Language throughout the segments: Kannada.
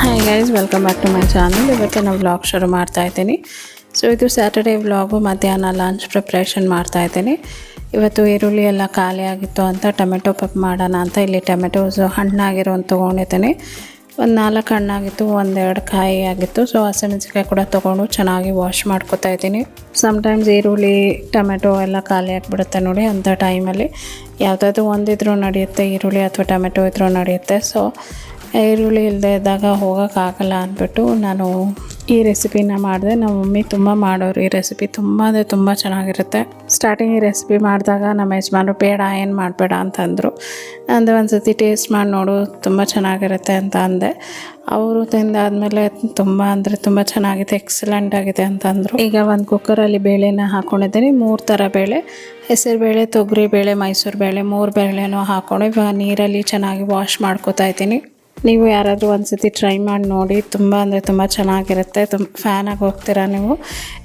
Hi guys welcome back to my channel ಇವತ್ತು ನಾವು ವ್ಲಾಗ್ ಶುರು ಮಾಡ್ತಾ ಇದ್ದೀನಿ. ಸೊ ಇದು ಸ್ಯಾಟರ್ಡೇ ವ್ಲಾಗು ಮಧ್ಯಾಹ್ನ ಲಂಚ್ ಪ್ರಿಪ್ರೇಷನ್ ಮಾಡ್ತಾ ಇದ್ದೀನಿ. ಇವತ್ತು ಈರುಳ್ಳಿ ಎಲ್ಲ ಖಾಲಿ ಆಗಿತ್ತು ಅಂತ ಟೊಮೆಟೊ ಪಪ್ ಮಾಡೋಣ ಅಂತ ಇಲ್ಲಿ ಟೊಮೆಟೊಸ್ ಹಣ್ಣಾಗಿರೋನು ತೊಗೊಂಡಿದ್ದೀನಿ. ಒಂದು ನಾಲ್ಕು ಹಣ್ಣಾಗಿತ್ತು, ಒಂದೆರಡು ಕಾಯಿ ಆಗಿತ್ತು. ಸೊ ಹಸಿಮೆಣಸಿಕಾಯಿ ಕೂಡ ತೊಗೊಂಡು ಚೆನ್ನಾಗಿ ವಾಶ್ ಮಾಡ್ಕೊತಾ ಇದ್ದೀನಿ. ಸಮ್ಟೈಮ್ಸ್ ಈರುಳ್ಳಿ, ಟೊಮೆಟೊ ಎಲ್ಲ ಖಾಲಿ ಆಗಿಬಿಡುತ್ತೆ ನೋಡಿ ಅಂಥ ಟೈಮಲ್ಲಿ ಯಾವುದಾದ್ರು ಒಂದಿದ್ರೂ ನಡೆಯುತ್ತೆ, ಈರುಳ್ಳಿ ಅಥವಾ ಟೊಮೆಟೊ ಇದ್ರೂ ನಡೆಯುತ್ತೆ. ಸೊ ಈರುಳ್ಳಿ ಇಲ್ಲದೆ ಇದ್ದಾಗ ಹೋಗೋಕ್ಕಾಗಲ್ಲ ಅಂದ್ಬಿಟ್ಟು ನಾನು ಈ ರೆಸಿಪಿನ ಮಾಡಿದೆ. ನಮ್ಮ ಮಮ್ಮಿ ತುಂಬ ಮಾಡೋರು. ಈ ರೆಸಿಪಿ ತುಂಬ ಅಂದರೆ ತುಂಬ ಚೆನ್ನಾಗಿರುತ್ತೆ. ಸ್ಟಾರ್ಟಿಂಗ್ ಈ ರೆಸಿಪಿ ಮಾಡಿದಾಗ ನಮ್ಮ ಯಜಮಾನರು, ಬೇಡ, ಏನು ಮಾಡಬೇಡ ಅಂತಂದರು ಅಂದರೆ. ಒಂದು ಸತಿ ಟೇಸ್ಟ್ ಮಾಡಿ ನೋಡು, ತುಂಬ ಚೆನ್ನಾಗಿರುತ್ತೆ ಅಂತ ಅಂದೆ. ಅವರು ತಿಂದಾದಮೇಲೆ ತುಂಬ ಅಂದರೆ ತುಂಬ ಚೆನ್ನಾಗಿದೆ ಎಕ್ಸಲೆಂಟ್ ಆಗಿದೆ ಅಂತಂದರು ಈಗ ಒಂದು ಕುಕ್ಕರಲ್ಲಿ ಬೇಳೆನ ಹಾಕ್ಕೊಂಡಿದ್ದೀನಿ ಮೂರು ಥರ ಬೇಳೆ. ಹೆಸರು ಬೇಳೆ, ತೊಗರಿ ಬೇಳೆ, ಮೈಸೂರು ಬೇಳೆ, ಮೂರು ಬೇಳೆನೂ ಹಾಕ್ಕೊಂಡು ಇವಾಗ ನೀರಲ್ಲಿ ಚೆನ್ನಾಗಿ ವಾಶ್ ಮಾಡ್ಕೋತಾ ಇದ್ದೀನಿ. ನೀವು ಯಾರಾದರೂ ಒಂದು ಸತಿ ಟ್ರೈ ಮಾಡಿ ನೋಡಿ, ತುಂಬ ಅಂದರೆ ತುಂಬ ಚೆನ್ನಾಗಿರುತ್ತೆ. ತುಂಬ ಫ್ಯಾನ್ ಆಗಿ ಹೋಗ್ತೀರಾ ನೀವು?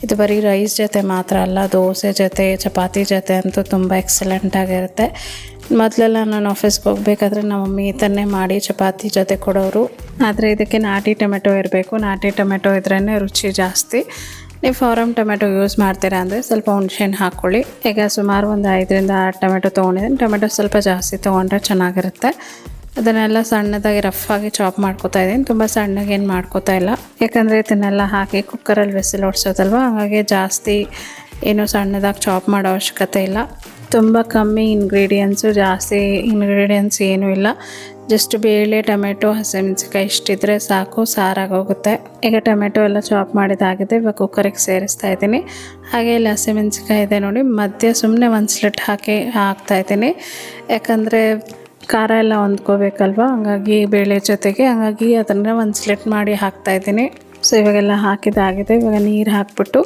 ಇದು ಬರೀ ರೈಸ್ ಜೊತೆ ಮಾತ್ರ ಅಲ್ಲ, ದೋಸೆ ಜೊತೆ, ಚಪಾತಿ ಜೊತೆ ಅಂತೂ ತುಂಬ ಎಕ್ಸಲೆಂಟ್ ಆಗಿರುತ್ತೆ. ಮೊದಲೆಲ್ಲ ನಾನು ಆಫೀಸ್ಗೆ ಹೋಗ್ಬೇಕಾದ್ರೆ ನಮ್ಮ ಮಮ್ಮಿ ಇದನ್ನೇ ಮಾಡಿ ಚಪಾತಿ ಜೊತೆ ಕೊಡೋರು. ಆದರೆ ಇದಕ್ಕೆ ನಾಟಿ ಟೊಮೆಟೊ ಇರಬೇಕು. ನಾಟಿ ಟೊಮೆಟೊ ಇದ್ರೇ ರುಚಿ ಜಾಸ್ತಿ. ನೀವು ಫಾರಮ್ ಟೊಮೆಟೊ ಯೂಸ್ ಮಾಡ್ತೀರಾ ಅಂದರೆ ಸ್ವಲ್ಪ ಹುಣ್ಸೆಹಣ್ಣು ಹಾಕ್ಕೊಳ್ಳಿ ಈಗ ಸುಮಾರು ಒಂದು ಐದರಿಂದ ಆರು ಟೊಮೆಟೊ ತೊಗೊಂಡಿದ್ದೀನಿ. ಟೊಮೆಟೊ ಸ್ವಲ್ಪ ಜಾಸ್ತಿ ತೊಗೊಂಡ್ರೆ ಚೆನ್ನಾಗಿರುತ್ತೆ. ಅದನ್ನೆಲ್ಲ ಸಣ್ಣದಾಗಿ ರಫ್ ಆಗಿ ಚಾಪ್ ಮಾಡ್ಕೋತಾ ಇದ್ದೀನಿ. ತುಂಬ ಸಣ್ಣಗೆ ಏನು ಮಾಡ್ಕೋತಾ ಇಲ್ಲ. ಯಾಕಂದರೆ ಇದನ್ನೆಲ್ಲ ಹಾಕಿ ಕುಕ್ಕರಲ್ಲಿ ಬಿಸಿಲು ಓಡಿಸೋದಲ್ವ ಹಾಗಾಗಿ ಜಾಸ್ತಿ ಏನು ಸಣ್ಣದಾಗಿ ಚಾಪ್ ಮಾಡೋ ಅವಶ್ಯಕತೆ ಇಲ್ಲ. ತುಂಬ ಕಮ್ಮಿ ಇಂಗ್ರೀಡಿಯೆಂಟ್ಸು ಜಾಸ್ತಿ ಇಂಗ್ರೀಡಿಯೆಂಟ್ಸ್ ಏನೂ ಇಲ್ಲ. ಜಸ್ಟ್ ಬೇಳೆ, ಟೊಮೆಟೊ ಹಸಿಮೆಣಸಿಕಾಯಿ ಇಷ್ಟಿದ್ರೆ ಸಾಕು ಸಾರಾಗೋಗುತ್ತೆ ಈಗ ಟೊಮೆಟೊ ಎಲ್ಲ ಚಾಪ್ ಮಾಡಿದಾಗಿದೆ. ಇವಾಗ ಕುಕ್ಕರಿಗೆ ಸೇರಿಸ್ತಾ ಇದ್ದೀನಿ. ಹಾಗೆ ಇಲ್ಲಿ ಹಸಿಮೆಣಸಿಕಾಯಿ ಇದೆ ನೋಡಿ. ಮಧ್ಯೆ ಸುಮ್ಮನೆ ಒಂದು ಸ್ಲಿಟ್ ಹಾಕಿ ಹಾಕ್ತಾ ಇದ್ದೀನಿ. ಯಾಕಂದರೆ ಖಾರ ಎಲ್ಲ ಹೊಂದ್ಕೋಬೇಕಲ್ವ? ಹಂಗಾಗಿ ಬೇಳೆ ಜೊತೆಗೆ, ಹಂಗಾಗಿ ಅದನ್ನು ಒಂದು ಸ್ಲೆಟ್ ಮಾಡಿ ಹಾಕ್ತಾ ಇದ್ದೀನಿ. ಸೊ ಇವಾಗೆಲ್ಲ ಹಾಕಿದಾಗಿದೆ ಇವಾಗ ನೀರು ಹಾಕ್ಬಿಟ್ಟು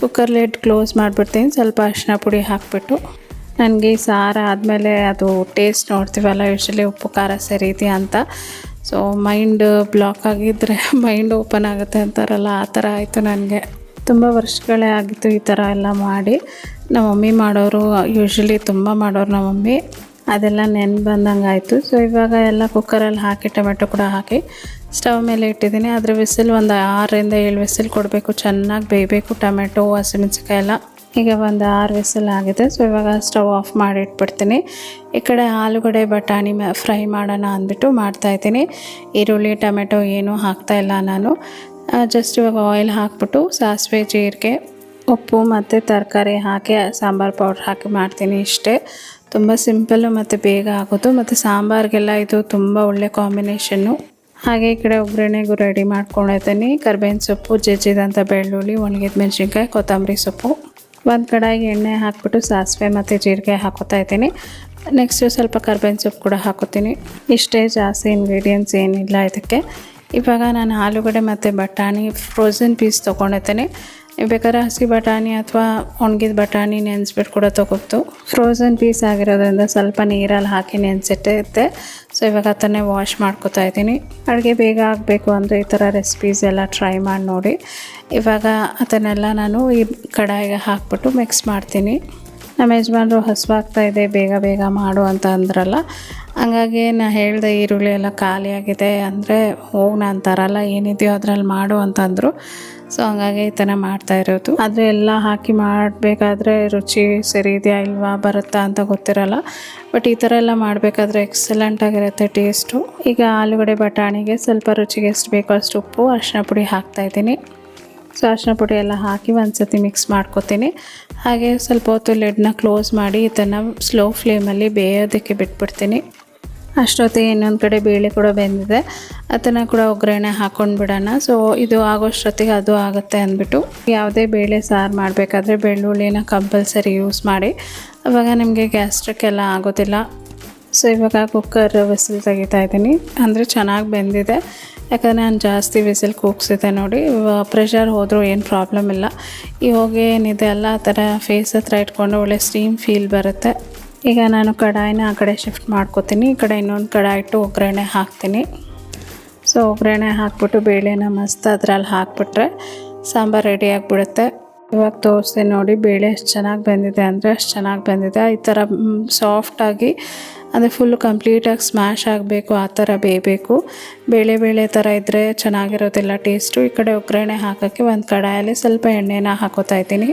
ಕುಕ್ಕರ್ ಲೇಟ್ ಕ್ಲೋಸ್ ಮಾಡಿಬಿಡ್ತೀನಿ. ಸ್ವಲ್ಪ ಅರಿಶಿನ ಪುಡಿ ಹಾಕ್ಬಿಟ್ಟು. ನನಗೆ ಸಾರು ಆದಮೇಲೆ ಅದು ಟೇಸ್ಟ್ ನೋಡ್ತೀವಲ್ಲ ಯೂಶ್ವಲಿ ಉಪ್ಪು, ಖಾರ ಸರಿ ಇದೆಯಾ ಅಂತ. ಸೊ ಮೈಂಡ್ ಬ್ಲಾಕ್ ಆಗಿದ್ದರೆ ಮೈಂಡ್ ಓಪನ್ ಆಗುತ್ತೆ ಅಂತಾರಲ್ಲ, ಆ ಥರ ಆಯಿತು ನನಗೆ. ತುಂಬ ವರ್ಷಗಳೇ ಆಗಿತ್ತು ಈ ಥರ ಎಲ್ಲ ಮಾಡಿ. ನಮ್ಮ ಮಮ್ಮಿ ಮಾಡೋರು ಯೂಶ್ವಲಿ ತುಂಬ ಮಾಡೋರು ನಮ್ಮ ಮಮ್ಮಿ ಅದೆಲ್ಲ ನೆನೆ ಬಂದಂಗೆ ಆಯಿತು ಸೊ ಇವಾಗ ಎಲ್ಲ ಕುಕ್ಕರಲ್ಲಿ ಹಾಕಿ, ಟೊಮೆಟೊ ಕೂಡ ಹಾಕಿ ಸ್ಟವ್ ಮೇಲೆ ಇಟ್ಟಿದ್ದೀನಿ. ಅದ್ರ ವಿಸಿಲ್ ಒಂದು ಆರರಿಂದ ಏಳು ವಿಸಿಲ್ ಕೊಡಬೇಕು. ಚೆನ್ನಾಗಿ ಬೇಯಬೇಕು ಟೊಮೆಟೊ ಹಸಿಮೆಣ್ಸಿಕಾಯಿ ಎಲ್ಲ. ಈಗ ಒಂದು ಆರು ವಿಸಿಲ್ ಆಗಿದೆ. ಸೊ ಇವಾಗ ಸ್ಟವ್ ಆಫ್ ಮಾಡಿ ಇಟ್ಬಿಡ್ತೀನಿ. ಈ ಕಡೆ ಆಲೂಗಡೆ ಬಟಾಣಿ ಫ್ರೈ ಮಾಡೋಣ ಅಂದ್ಬಿಟ್ಟು ಮಾಡ್ತಾಯಿದ್ದೀನಿ ಈರುಳ್ಳಿ, ಟೊಮೆಟೊ ಏನೂ ಹಾಕ್ತಾಯಿಲ್ಲ ನಾನು. ಜಸ್ಟ್ ಇವಾಗ ಆಯಿಲ್ ಹಾಕ್ಬಿಟ್ಟು ಸಾಸಿವೆ, ಜೀರಿಗೆ, ಉಪ್ಪು ಮತ್ತು ತರಕಾರಿ ಹಾಕಿ, ಸಾಂಬಾರು ಪೌಡ್ರ್ ಹಾಕಿ ಮಾಡ್ತೀನಿ ಇಷ್ಟೇ. ತುಂಬ ಸಿಂಪಲ್ಲು ಮತ್ತು ಬೇಗ ಆಗೋದು ಮತ್ತು ಸಾಂಬಾರಿಗೆಲ್ಲ ಇದು ತುಂಬ ಒಳ್ಳೆ ಕಾಂಬಿನೇಷನ್ನು. ಹಾಗೆ ಈ ಕಡೆ ಒಗ್ಗರಣೆಗೂ ರೆಡಿ ಮಾಡ್ಕೊಂಡಿದ್ದೀನಿ. ಕರ್ಬೇವಿನ ಸೊಪ್ಪು ಜಜ್ಜಿದಂಥ ಬೆಳ್ಳುಳ್ಳಿ, ಒಣಗಿದ ಮೆಣಸಿನ್ಕಾಯಿ, ಕೊತ್ತಂಬರಿ ಸೊಪ್ಪು. ಒಂದು ಕಡಾಯಿಗೆ ಎಣ್ಣೆ ಹಾಕ್ಬಿಟ್ಟು ಸಾಸಿವೆ ಮತ್ತು ಜೀರಿಗೆ ಹಾಕೋತಾ ಇದ್ದೀನಿ. ನೆಕ್ಸ್ಟು ಸ್ವಲ್ಪ ಕರ್ಬೇವಿನ ಸೊಪ್ಪು ಕೂಡ ಹಾಕೋತೀನಿ. ಇಷ್ಟೇ ಜಾಸ್ತಿ ಇಂಗ್ರೀಡಿಯೆಂಟ್ಸ್ ಏನಿಲ್ಲ ಇದಕ್ಕೆ. ಇವಾಗ ನಾನು ಆಲೂಗಡ್ಡೆ ಮತ್ತು ಬಟಾಣಿ ಫ್ರೋಝನ್ ಪೀಸ್ ತೊಗೊಂಡಿದ್ದೀನಿ. ಬೇಕಾದ್ರೆ ಹಸಿ ಬಟಾಣಿ ಅಥವಾ ಒಣಗಿದ ಬಟಾಣಿ ನೆನೆಸ್ಬಿಟ್ಟು ಕೂಡ ತೊಗೊತು ಫ್ರೋಝನ್ ಪೀಸ್ ಆಗಿರೋದ್ರಿಂದ ಸ್ವಲ್ಪ ನೀರಲ್ಲಿ ಹಾಕಿ ನೆನೆಸಿಟ್ಟಿರುತ್ತೆ. ಸೊ ಇವಾಗ ಅದನ್ನೇ ವಾಶ್ ಮಾಡ್ಕೊತಾ ಇದ್ದೀನಿ. ಅಡುಗೆ ಬೇಗ ಆಗಬೇಕು ಅಂದರೆ ಈ ಥರ ರೆಸಿಪೀಸ್ ಎಲ್ಲ ಟ್ರೈ ಮಾಡಿ ನೋಡಿ. ಇವಾಗ ಅದನ್ನೆಲ್ಲ ನಾನು ಈ ಕಡಾಯಿಗೆ ಹಾಕ್ಬಿಟ್ಟು ಮಿಕ್ಸ್ ಮಾಡ್ತೀನಿ. ನಮ್ಮ ಯಜಮಾನರು ಹಸುವಾಗ್ತಾ ಇದೆ, ಬೇಗ ಬೇಗ ಮಾಡು ಅಂತ ಅಂದ್ರಲ್ಲ. ಹಂಗಾಗಿ ನಾ ಹೇಳಿದೆ ಈರುಳ್ಳಿ ಎಲ್ಲ ಖಾಲಿಯಾಗಿದೆ ಅಂದರೆ ಹೋಗಿ ನಾನು ತರಲ್ಲ, ಏನಿದೆಯೋ ಅದರಲ್ಲಿ ಮಾಡು ಅಂತಂದರು. ಸೊ ಹಂಗಾಗಿ ಈ ಥರ ಮಾಡ್ತಾ ಇರೋದು. ಆದರೆ ಎಲ್ಲ ಹಾಕಿ ಮಾಡಬೇಕಾದ್ರೆ ರುಚಿ ಸರಿ ಇದೆಯಾ ಇಲ್ವಾ, ಬರುತ್ತಾ ಅಂತ ಗೊತ್ತಿರಲ್ಲ. ಬಟ್ ಈ ಥರ ಎಲ್ಲ ಮಾಡಬೇಕಾದ್ರೆ ಎಕ್ಸಲೆಂಟ್ ಆಗಿರುತ್ತೆ ಟೇಸ್ಟು ಈಗ ಆಲೂಗಡೆ ಬಟಾಣಿಗೆ ಸ್ವಲ್ಪ ರುಚಿಗೆ ಎಷ್ಟು ಬೇಕೋ ಅಷ್ಟು ಉಪ್ಪು, ಅರಿಶಿನ ಪುಡಿ ಹಾಕ್ತಾಯಿದ್ದೀನಿ ಸೊ ಅರಿಶಿನ ಪುಡಿ ಎಲ್ಲ ಹಾಕಿ ಒಂದು ಸತಿ ಮಿಕ್ಸ್ ಮಾಡ್ಕೊತೀನಿ. ಹಾಗೆ ಸ್ವಲ್ಪ ಹೊತ್ತು ಲೆಡ್ನ ಕ್ಲೋಸ್ ಮಾಡಿ ಇದನ್ನು ಸ್ಲೋ ಫ್ಲೇಮಲ್ಲಿ ಬೇಯೋದಕ್ಕೆ ಬಿಟ್ಬಿಡ್ತೀನಿ. ಅಷ್ಟೊತ್ತಿಗೆ ಇನ್ನೊಂದು ಕಡೆ ಬೇಳೆ ಕೂಡ ಬೆಂದಿದೆ. ಅದನ್ನು ಕೂಡ ಒಗ್ಗರಣೆ ಹಾಕ್ಕೊಂಡು ಬಿಡೋಣ. ಸೊ ಇದು ಆಗೋಷ್ಟೊತ್ತಿಗೆ ಅದು ಆಗುತ್ತೆ ಅಂದ್ಬಿಟ್ಟು ಯಾವುದೇ ಬೇಳೆ ಸಾರು ಮಾಡಬೇಕಾದ್ರೆ ಬೆಳ್ಳುಳ್ಳಿನ ಕಂಪಲ್ಸರಿ ಯೂಸ್ ಮಾಡಿ. ಅವಾಗ ನಿಮಗೆ ಗ್ಯಾಸ್ಟ್ರಿಕ್ ಎಲ್ಲ ಆಗೋದಿಲ್ಲ. ಸೊ ಇವಾಗ ಕುಕ್ಕರ್ ವಿಸಿಲ್ ತೆಗಿತಾ ಇದ್ದೀನಿ. ಅಂದರೆ ಚೆನ್ನಾಗಿ ಬೆಂದಿದೆ. ಯಾಕಂದರೆ ನಾನು ಜಾಸ್ತಿ ವಿಸಿಲ್ ಕೂಗ್ಸಿದೆ ನೋಡಿ. ಪ್ರೆಷರ್ ಹೋದರೂ ಏನು ಪ್ರಾಬ್ಲಮ್ ಇಲ್ಲ. ಹೋಗಿ ಏನಿದೆ ಅಲ್ಲ ಆ ಥರ ಫೇಸ್ ಹತ್ರ ಇಟ್ಕೊಂಡು ಒಳ್ಳೆ ಸ್ಟೀಮ್ ಫೀಲ್ ಬರುತ್ತೆ. ಈಗ ನಾನು ಕಡಾಯಿನ ಆ ಕಡೆ ಶಿಫ್ಟ್ ಮಾಡ್ಕೋತೀನಿ. ಈ ಕಡೆ ಇನ್ನೊಂದು ಕಡಾಯಿ ಇಟ್ಟು ಒಗ್ಗರಣೆ ಹಾಕ್ತೀನಿ. ಸೊ ಒಗ್ಗರಣೆ ಹಾಕ್ಬಿಟ್ಟು ಬೇಳೆನ ಮಸ್ತ್ ಅದ್ರಲ್ಲಿ ಹಾಕ್ಬಿಟ್ರೆ ಸಾಂಬಾರು ರೆಡಿ ಆಗಿಬಿಡುತ್ತೆ. ಇವಾಗ ತೋರಿಸ್ದೆ ನೋಡಿ, ಬೇಳೆ ಎಷ್ಟು ಚೆನ್ನಾಗಿ ಬಂದಿದೆ ಅಂದರೆ ಅಷ್ಟು ಚೆನ್ನಾಗಿ ಬಂದಿದೆ. ಈ ಥರ ಸಾಫ್ಟಾಗಿ ಅಂದರೆ ಫುಲ್ ಕಂಪ್ಲೀಟಾಗಿ ಸ್ಮ್ಯಾಶ್ ಆಗಬೇಕು, ಆ ಥರ ಬೇಯಬೇಕು. ಬೇಳೆ ಬೇಳೆ ಥರ ಇದ್ದರೆ ಚೆನ್ನಾಗಿರೋದಿಲ್ಲ ಟೇಸ್ಟು ಈ ಕಡೆ ಒಗ್ಗರಣೆ ಹಾಕೋಕ್ಕೆ ಒಂದು ಕಡಾಯಲ್ಲಿ ಸ್ವಲ್ಪ ಎಣ್ಣೆನ ಹಾಕೋತಾ ಇದ್ದೀನಿ.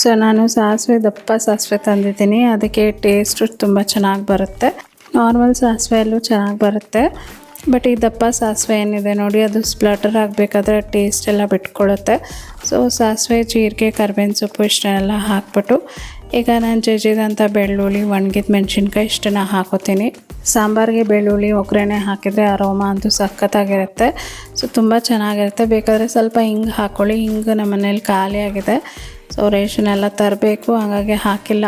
ಸೊ ನಾನು ಸಾಸಿವೆ, ದಪ್ಪ ಸಾಸಿವೆ ತಂದಿದ್ದೀನಿ. ಅದಕ್ಕೆ ಟೇಸ್ಟು ತುಂಬ ಚೆನ್ನಾಗಿ ಬರುತ್ತೆ. ನಾರ್ಮಲ್ ಸಾಸಿವೆಯಲ್ಲೂ ಚೆನ್ನಾಗಿ ಬರುತ್ತೆ. ಬಟ್ ಈ ದಪ್ಪ ಸಾಸಿವೆ ಏನಿದೆ ನೋಡಿ, ಅದು ಸ್ಪ್ಲಟರ್ ಆಗಬೇಕಾದ್ರೆ ಟೇಸ್ಟ್ ಎಲ್ಲ ಬಿಟ್ಕೊಳ್ಳುತ್ತೆ ಸೊ ಸಾಸಿವೆ, ಜೀರಿಗೆ, ಕರ್ಬೇವಿನ ಸೊಪ್ಪು ಇಷ್ಟನ್ನೆಲ್ಲ ಹಾಕ್ಬಿಟ್ಟು, ಈಗ ನಾನು ಜಜ್ಜಿದಂಥ ಬೆಳ್ಳುಳ್ಳಿ, ಒಣಗಿದ ಮೆಣಸಿನ್ಕಾಯಿ ಇಷ್ಟನ್ನ ಹಾಕೋತೀನಿ. ಸಾಂಬಾರಿಗೆ ಬೆಳ್ಳುಳ್ಳಿ, ಒಗ್ಗರಣೆ ಹಾಕಿದರೆ ಅರೋಮ ಅಂತೂ ಸಖತ್ತಾಗಿರುತ್ತೆ. ಸೊ ತುಂಬ ಚೆನ್ನಾಗಿರುತ್ತೆ. ಬೇಕಾದರೆ ಸ್ವಲ್ಪ ಹಿಂಗೆ ಹಾಕ್ಕೊಳ್ಳಿ ಹಿಂಗೆ ನಮ್ಮ ಮನೇಲಿ ಖಾಲಿಯಾಗಿದೆ. ಸೊ ರೇಷನ್ ಎಲ್ಲ ತರಬೇಕು, ಹಾಗಾಗಿ ಹಾಕಿಲ್ಲ.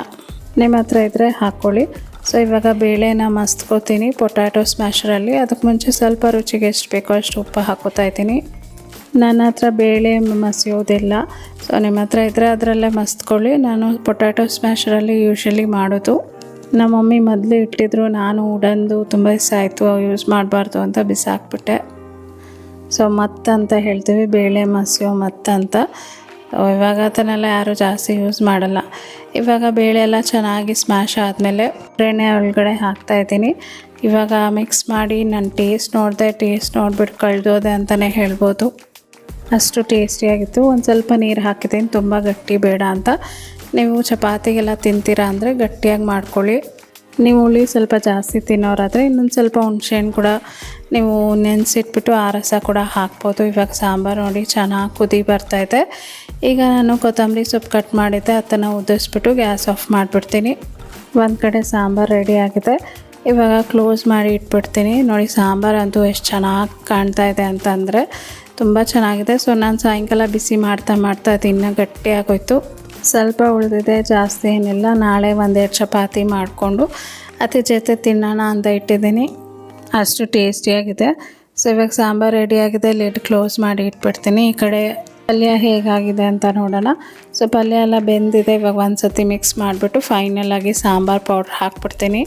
ನಿಮ್ಮ ಹತ್ರ ಇದ್ದರೆ ಹಾಕ್ಕೊಳ್ಳಿ ಸೊ ಇವಾಗ ಬೇಳೆನ ಮಸ್ತ್ಕೋತೀನಿ, ಪೊಟ್ಯಾಟೊ ಸ್ಮ್ಯಾಷರಲ್ಲಿ ಅದಕ್ಕೆ ಮುಂಚೆ ಸ್ವಲ್ಪ ರುಚಿಗೆ ಎಷ್ಟು ಬೇಕೋ ಅಷ್ಟು ಉಪ್ಪು ಹಾಕೋತಾ ಇದ್ದೀನಿ. ನನ್ನ ಹತ್ರ ಬೇಳೆ ಮಸಿಯೋದಿಲ್ಲ. ಸೊ ನಿಮ್ಮ ಹತ್ರ ಇದ್ದರೆ ಅದರಲ್ಲೇ ಮಸ್ತ್ಕೊಳ್ಳಿ. ನಾನು ಪೊಟ್ಯಾಟೊ ಸ್ಮ್ಯಾಷರಲ್ಲಿ ಯೂಶ್ವಲಿ ಮಾಡೋದು. ನಮ್ಮ ಮಮ್ಮಿ ಮೊದಲು ಇಟ್ಟಿದ್ರು, ನಾನು ಉಡಂದು ತುಂಬ ದಿವಸ ಆಯಿತು ಯೂಸ್ ಮಾಡಬಾರ್ದು ಅಂತ ಬಿಸಾಕ್ಬಿಟ್ಟೆ. ಸೊ ಮತ್ತಂತ ಹೇಳ್ತೀವಿ, ಬೇಳೆ ಮಸಿಯೋ ಮತ್ತಂತ. ಇವಾಗ ಅದನ್ನೆಲ್ಲ ಯಾರೂ ಜಾಸ್ತಿ ಯೂಸ್ ಮಾಡಲ್ಲ. ಇವಾಗ ಬೇಳೆ ಎಲ್ಲ ಚೆನ್ನಾಗಿ ಸ್ಮ್ಯಾಶ್ ಆದಮೇಲೆ ಎಣ್ಣೆ ಒಳಗಡೆ ಹಾಕ್ತಾಯಿದ್ದೀನಿ ಇವಾಗ ಮಿಕ್ಸ್ ಮಾಡಿ ನಾನು ಟೇಸ್ಟ್ ನೋಡಿದೆ ಟೇಸ್ಟ್ ನೋಡಿಬಿಟ್ಟು ಕಳೆದೋದೆ ಅಂತಲೇ ಹೇಳ್ಬೋದು. ಅಷ್ಟು ಟೇಸ್ಟಿಯಾಗಿತ್ತು ಒಂದು ಸ್ವಲ್ಪ ನೀರು ಹಾಕಿದ್ದೀನಿ. ತುಂಬ ಗಟ್ಟಿ ಬೇಡ ಅಂತ. ನೀವು ಚಪಾತಿಗೆಲ್ಲ ತಿಂತೀರಾ ಅಂದರೆ ಗಟ್ಟಿಯಾಗಿ ಮಾಡ್ಕೊಳ್ಳಿ. ನೀವು ಹುಳಿ ಸ್ವಲ್ಪ ಜಾಸ್ತಿ ತಿನ್ನೋರಾದರೆ ಇನ್ನೊಂದು ಸ್ವಲ್ಪ ಹುಣ್ಸೆಹಣ್ಣು ಕೂಡ ನೀವು ನೆನೆಸಿಟ್ಬಿಟ್ಟು ಆ ರಸ ಕೂಡ ಹಾಕ್ಬೋದು. ಇವಾಗ ಸಾಂಬಾರು ನೋಡಿ ಚೆನ್ನಾಗಿ ಕುದಿ ಬರ್ತಾಯಿದೆ ಈಗ ನಾನು ಕೊತ್ತಂಬರಿ ಸೊಪ್ಪು ಕಟ್ ಮಾಡಿದ್ದೆ, ಅದನ್ನು ಉದಿಸ್ಬಿಟ್ಟು ಗ್ಯಾಸ್ ಆಫ್ ಮಾಡಿಬಿಡ್ತೀನಿ. ಒಂದು ಕಡೆ ಸಾಂಬಾರು ರೆಡಿ ಆಗಿದೆ. ಇವಾಗ ಕ್ಲೋಸ್ ಮಾಡಿ ಇಟ್ಬಿಡ್ತೀನಿ. ನೋಡಿ ಸಾಂಬಾರು ಅಂತೂ ಎಷ್ಟು ಚೆನ್ನಾಗಿ ಕಾಣ್ತಾ ಇದೆ ಅಂತಂದರೆ ತುಂಬ ಚೆನ್ನಾಗಿದೆ. ಸೊ ನಾನು ಸಾಯಂಕಾಲ ಬಿಸಿ ಮಾಡ್ತಾ ಮಾಡ್ತಾ ಅದು ಇನ್ನೂ ಗಟ್ಟಿಯಾಗೋಯ್ತು. ಸ್ವಲ್ಪ ಉಳಿದಿದೆ, ಜಾಸ್ತಿ ಏನಿಲ್ಲ. ನಾಳೆ ಒಂದೆರಡು ಚಪಾತಿ ಮಾಡಿಕೊಂಡು ಅದ್ರ ಜೊತೆ ತಿನ್ನೋಣ ಅಂತ ಇಟ್ಟಿದ್ದೀನಿ. ಅಷ್ಟು ಟೇಸ್ಟಿಯಾಗಿದೆ ಸೊ ಇವಾಗ ಸಾಂಬಾರು ರೆಡಿಯಾಗಿದೆ ಲಿಡ್ ಕ್ಲೋಸ್ ಮಾಡಿ ಇಟ್ಬಿಡ್ತೀನಿ. ಈ ಕಡೆ ಪಲ್ಯ ಹೇಗಾಗಿದೆ ಅಂತ ನೋಡೋಣ. ಸೊ ಪಲ್ಯ ಎಲ್ಲ ಬೆಂದಿದೆ. ಇವಾಗ ಒಂದು ಸತಿ ಮಿಕ್ಸ್ ಮಾಡಿಬಿಟ್ಟು ಫೈನಲಾಗಿ ಸಾಂಬಾರು ಪೌಡ್ರ್ ಹಾಕ್ಬಿಡ್ತೀನಿ.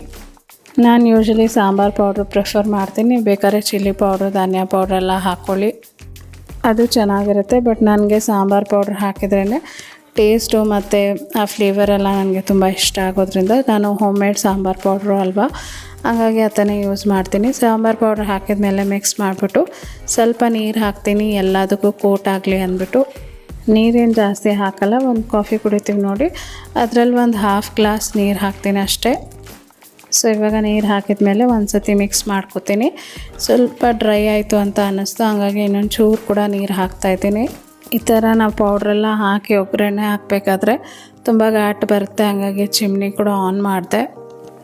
ನಾನು ಯೂಶ್ವಲಿ ಸಾಂಬಾರು ಪೌಡ್ರ್ ಪ್ರಿಫರ್ ಮಾಡ್ತೀನಿ. ಬೇಕಾದ್ರೆ ಚಿಲ್ಲಿ ಪೌಡ್ರ್ ಧನಿಯಾ ಪೌಡ್ರೆಲ್ಲ ಹಾಕ್ಕೊಳ್ಳಿ ಅದು ಚೆನ್ನಾಗಿರುತ್ತೆ. ಬಟ್ ನನಗೆ ಸಾಂಬಾರು ಪೌಡ್ರ್ ಹಾಕಿದ್ರೇ ಟೇಸ್ಟು ಮತ್ತು ಆ ಫ್ಲೇವರ್ ಎಲ್ಲ ನನಗೆ ತುಂಬ ಇಷ್ಟ ಆಗೋದ್ರಿಂದ ನಾನು ಹೋಮ್ ಮೇಡ್ ಸಾಂಬಾರು ಪೌಡ್ರು ಅಲ್ವಾ? ಹಾಗಾಗಿ ಅದನ್ನೇ ಯೂಸ್ ಮಾಡ್ತೀನಿ. ಸಾಂಬಾರು ಪೌಡ್ರ್ ಹಾಕಿದ ಮೇಲೆ ಮಿಕ್ಸ್ ಮಾಡಿಬಿಟ್ಟು ಸ್ವಲ್ಪ ನೀರು ಹಾಕ್ತೀನಿ. ಎಲ್ಲದಕ್ಕೂ ಕೋಟ್ ಆಗಲಿ ಅಂದ್ಬಿಟ್ಟು. ನೀರೇನು ಜಾಸ್ತಿ ಹಾಕಲ್ಲ, ಒಂದು ಕಾಫಿ ಕುಡಿತೀವಿ ನೋಡಿ. ಅದರಲ್ಲಿ ಒಂದು ಹಾಫ್ ಗ್ಲಾಸ್ ನೀರು ಹಾಕ್ತೀನಿ ಅಷ್ಟೇ. ಸೊ ಇವಾಗ ನೀರು ಹಾಕಿದ ಮೇಲೆ ಒಂದು ಸತಿ ಮಿಕ್ಸ್ ಮಾಡ್ಕೊತೀನಿ. ಸ್ವಲ್ಪ ಡ್ರೈ ಆಯಿತು ಅಂತ ಅನ್ನಿಸ್ತು. ಹಾಗಾಗಿ ಇನ್ನೊಂದು ಚೂರು ಕೂಡ ನೀರು ಹಾಕ್ತಾಯಿದ್ದೀನಿ ಈ ಥರ ನಾವು ಪೌಡ್ರೆಲ್ಲ ಹಾಕಿ ಒಗ್ಗರಣೆ ಹಾಕಬೇಕಾದ್ರೆ ತುಂಬ ಘಾಟ್ ಬರುತ್ತೆ. ಹಂಗಾಗಿ ಚಿಮ್ನಿ ಕೂಡ ಆನ್ ಮಾಡಿದೆ.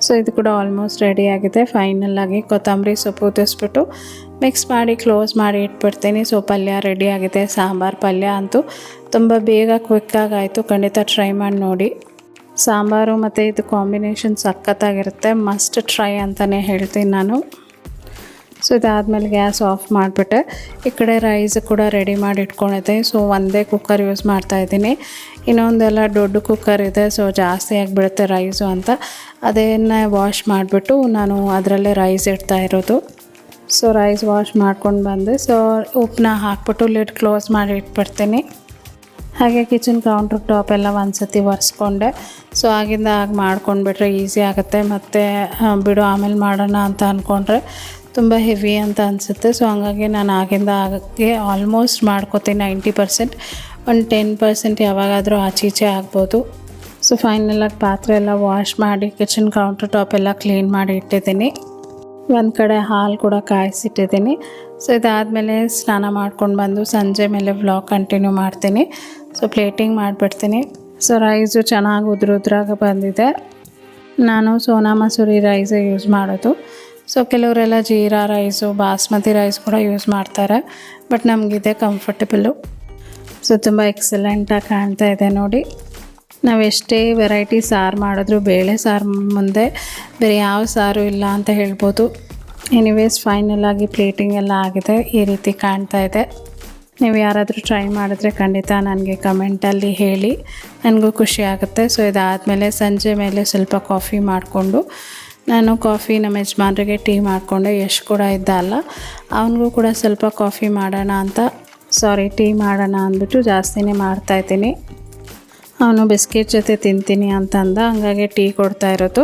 ಸೊ ಇದು ಕೂಡ ಆಲ್ಮೋಸ್ಟ್ ರೆಡಿ ಆಗಿದೆ. ಫೈನಲ್ಲಾಗಿ ಕೊತ್ತಂಬರಿ ಸೊಪ್ಪು ಉದಿಸ್ಬಿಟ್ಟು ಮಿಕ್ಸ್ ಮಾಡಿ ಕ್ಲೋಸ್ ಮಾಡಿ ಇಟ್ಬಿಡ್ತೀನಿ. ಸೊ ಪಲ್ಯ ರೆಡಿ ಆಗಿದೆ. ಸಾಂಬಾರು ಪಲ್ಯ ಅಂತೂ ತುಂಬ ಬೇಗ ಕ್ವಿಕ್ಕಾಗಾಯಿತು ಖಂಡಿತ ಟ್ರೈ ಮಾಡಿ ನೋಡಿ. ಸಾಂಬಾರು ಮತ್ತು ಇದು ಕಾಂಬಿನೇಷನ್ ಸಖತ್ತಾಗಿರುತ್ತೆ. ಮಸ್ಟ್ ಟ್ರೈ ಅಂತಲೇ ಹೇಳ್ತೀನಿ ನಾನು. ಸೊ ಇದಾದಮೇಲೆ ಗ್ಯಾಸ್ ಆಫ್ ಮಾಡಿಬಿಟ್ಟೆ. ಈ ಕಡೆ ರೈಸ್ ಕೂಡ ರೆಡಿ ಮಾಡಿ ಇಟ್ಕೊಂಡಿದ್ದೆ. ಸೊ ಒಂದೇ ಕುಕ್ಕರ್ ಯೂಸ್ ಮಾಡ್ತಾಯಿದ್ದೀನಿ ಇನ್ನೊಂದೆಲ್ಲ ದೊಡ್ಡ ಕುಕ್ಕರ್ ಇದೆ, ಸೊ ಜಾಸ್ತಿ ಆಗಿಬಿಡುತ್ತೆ ರೈಸು ಅಂತ. ಅದನ್ನು ವಾಶ್ ಮಾಡಿಬಿಟ್ಟು ನಾನು ಅದರಲ್ಲೇ ರೈಸ್ ಇಡ್ತಾ ಇರೋದು. ಸೊ ರೈಸ್ ವಾಶ್ ಮಾಡ್ಕೊಂಡು ಬಂದೆ. ಸೊ ಉಪ್ಪನ್ನ ಹಾಕ್ಬಿಟ್ಟು ಲಿಡ್ ಕ್ಲೋಸ್ ಮಾಡಿ ಇಟ್ಬಿಡ್ತೀನಿ. ಹಾಗೆ ಕಿಚನ್ ಕೌಂಟ್ರ್ ಟಾಪ್ ಎಲ್ಲ ಒಂದು ಸತಿ ಒರೆಸ್ಕೊಂಡೆ. ಸೊ ಆಗಿಂದ ಆಗ ಮಾಡ್ಕೊಂಡ್ಬಿಟ್ರೆ ಈಸಿ ಆಗುತ್ತೆ. ಮತ್ತು ಬಿಡು ಆಮೇಲೆ ಮಾಡೋಣ ಅಂತ ಅಂದ್ಕೊಂಡ್ರೆ ತುಂಬ ಹೆವಿ ಅಂತ ಅನಿಸುತ್ತೆ. ಸೊ ಹಂಗಾಗಿ ನಾನು ಆಗಿಂದ ಆಗಕ್ಕೆ ಆಲ್ಮೋಸ್ಟ್ ಮಾಡ್ಕೋತೀನಿ ನೈಂಟಿ ಪರ್ಸೆಂಟ್ ಒಂದು ಟೆನ್ ಪರ್ಸೆಂಟ್ ಯಾವಾಗಾದರೂ ಆಚೀಚೆ ಆಗ್ಬೋದು. ಸೊ ಫೈನಲಾಗಿ ಪಾತ್ರೆ ಎಲ್ಲ ವಾಶ್ ಮಾಡಿ ಕಿಚನ್ ಕೌಂಟರ್ ಟಾಪ್ ಎಲ್ಲ ಕ್ಲೀನ್ ಮಾಡಿ ಇಟ್ಟಿದ್ದೀನಿ. ಒಂದು ಕಡೆ ಹಾಲು ಕೂಡ ಕಾಯಿಸಿಟ್ಟಿದ್ದೀನಿ. ಸೊ ಇದಾದಮೇಲೆ ಸ್ನಾನ ಮಾಡ್ಕೊಂಡು ಬಂದು ಸಂಜೆ ಮೇಲೆ ವ್ಲಾಗ್ ಕಂಟಿನ್ಯೂ ಮಾಡ್ತೀನಿ. ಸೊ ಪ್ಲೇಟಿಂಗ್ ಮಾಡಿಬಿಡ್ತೀನಿ. ಸೊ ರೈಸು ಚೆನ್ನಾಗಿ ಉದ್ರುದ್ರಾಗ ಬಂದಿದೆ. ನಾನು ಸೋನಾ ಮಸೂರಿ ರೈಸೇ ಯೂಸ್ ಮಾಡೋದು. ಸೊ ಕೆಲವರೆಲ್ಲ ಜೀರಾ ರೈಸು ಬಾಸ್ಮತಿ ರೈಸ್ ಕೂಡ ಯೂಸ್ ಮಾಡ್ತಾರೆ. ಬಟ್ ನಮಗಿದೆ ಕಂಫರ್ಟಬಲು ಸೊ ತುಂಬ ಎಕ್ಸಲೆಂಟಾಗಿ ಕಾಣ್ತಾ ಇದೆ ನೋಡಿ. ನಾವು ಎಷ್ಟೇ ವೆರೈಟಿ ಸಾರು ಮಾಡಿದ್ರು ಬೇಳೆ ಸಾರು ಮುಂದೆ ಬೇರೆ ಯಾವ ಸಾರು ಇಲ್ಲ ಅಂತ ಹೇಳ್ಬೋದು. ಎನಿವೇಸ್ ಫೈನಲ್ ಆಗಿ ಪ್ಲೇಟಿಂಗ್ ಎಲ್ಲ ಆಗಿದೆ. ಈ ರೀತಿ ಕಾಣ್ತಾ ಇದೆ. ನೀವು ಯಾರಾದರೂ ಟ್ರೈ ಮಾಡಿದ್ರೆ ಖಂಡಿತ ನನಗೆ ಕಮೆಂಟಲ್ಲಿ ಹೇಳಿ. ನನಗೂ ಖುಷಿ ಆಗುತ್ತೆ. ಸೊ ಇದಾದಮೇಲೆ ಸಂಜೆ ಮೇಲೆ ಸ್ವಲ್ಪ ಕಾಫಿ ಮಾಡಿಕೊಂಡು ನಾನು ಕಾಫಿ ನಮ್ಮ ಯಜಮಾನ್ರಿಗೆ ಟೀ ಮಾಡಿಕೊಂಡೆ, ಯಶ್ ಕೂಡ ಇದ್ದ ಅಲ್ಲ. ಅವನಿಗೂ ಕೂಡ ಸ್ವಲ್ಪ ಕಾಫಿ ಮಾಡೋಣ ಅಂತ ಸಾರಿ ಟೀ ಮಾಡೋಣ ಅಂದ್ಬಿಟ್ಟು ಜಾಸ್ತಿನೇ ಮಾಡ್ತಾಯಿದ್ದೀನಿ ಅವನು ಬಿಸ್ಕೆಟ್ ಜೊತೆ ತಿಂತೀನಿ ಅಂತಂದ, ಹಂಗಾಗಿ ಟೀ ಕೊಡ್ತಾ ಇರೋದು.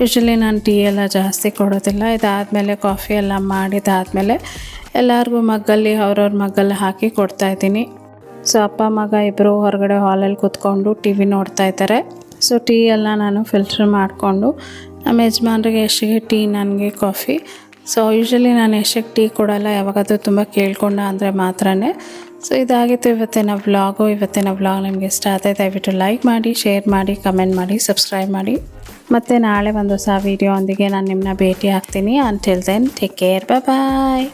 ಯೂಶ್ವಲಿ ನಾನು ಟೀ ಎಲ್ಲ ಜಾಸ್ತಿ ಕೊಡೋದಿಲ್ಲ. ಇದಾದಮೇಲೆ ಕಾಫಿ ಎಲ್ಲ ಮಾಡಿದಾದಮೇಲೆ ಎಲ್ಲರಿಗೂ ಮಗ್ಗಲ್ಲಿ, ಅವ್ರವ್ರ ಮಗ್ಗಲ್ಲಿ ಹಾಕಿ ಕೊಡ್ತಾ ಇದ್ದೀನಿ. ಸೊ ಅಪ್ಪ, ಮಗ ಇಬ್ಬರು ಹೊರಗಡೆ ಹಾಲಲ್ಲಿ ಕೂತ್ಕೊಂಡು ಟಿ ವಿ ನೋಡ್ತಾ ಇದ್ದಾರೆ. ಸೊ ಟೀ ಎಲ್ಲ ನಾನು ಫಿಲ್ಟ್ರ್ ಮಾಡಿಕೊಂಡು ನಮ್ಮ ಯಜಮಾನ್ರಿಗೆ ಎಷ್ಟಿಗೆ ಟೀ, ನನಗೆ ಕಾಫಿ. ಸೊ ಯೂಶ್ವಲಿ ನಾನು ಎಷ್ಟಕ್ಕೆ ಟೀ ಕೊಡಲ್ಲ, ಯಾವಾಗಾದರೂ ತುಂಬ ಕೇಳ್ಕೊಂಡ ಅಂದರೆ ಮಾತ್ರನೇ. ಸೊ ಇದಾಗಿತ್ತು ಇವತ್ತಿನ ವ್ಲಾಗು. ಇವತ್ತಿನ ವ್ಲಾಗ್ ನಿಮಗೆ ಇಷ್ಟ ಆದರೆ ದಯವಿಟ್ಟು ಲೈಕ್ ಮಾಡಿ ಶೇರ್ ಮಾಡಿ ಕಮೆಂಟ್ ಮಾಡಿ ಸಬ್ಸ್ಕ್ರೈಬ್ ಮಾಡಿ. ಮತ್ತು ನಾಳೆ ಒಂದು ಹೊಸ ವೀಡಿಯೋ ಒಂದಿಗೆ ನಾನು ನಿಮ್ಮನ್ನ ಭೇಟಿ ಆಗ್ತೀನಿ until then take care bye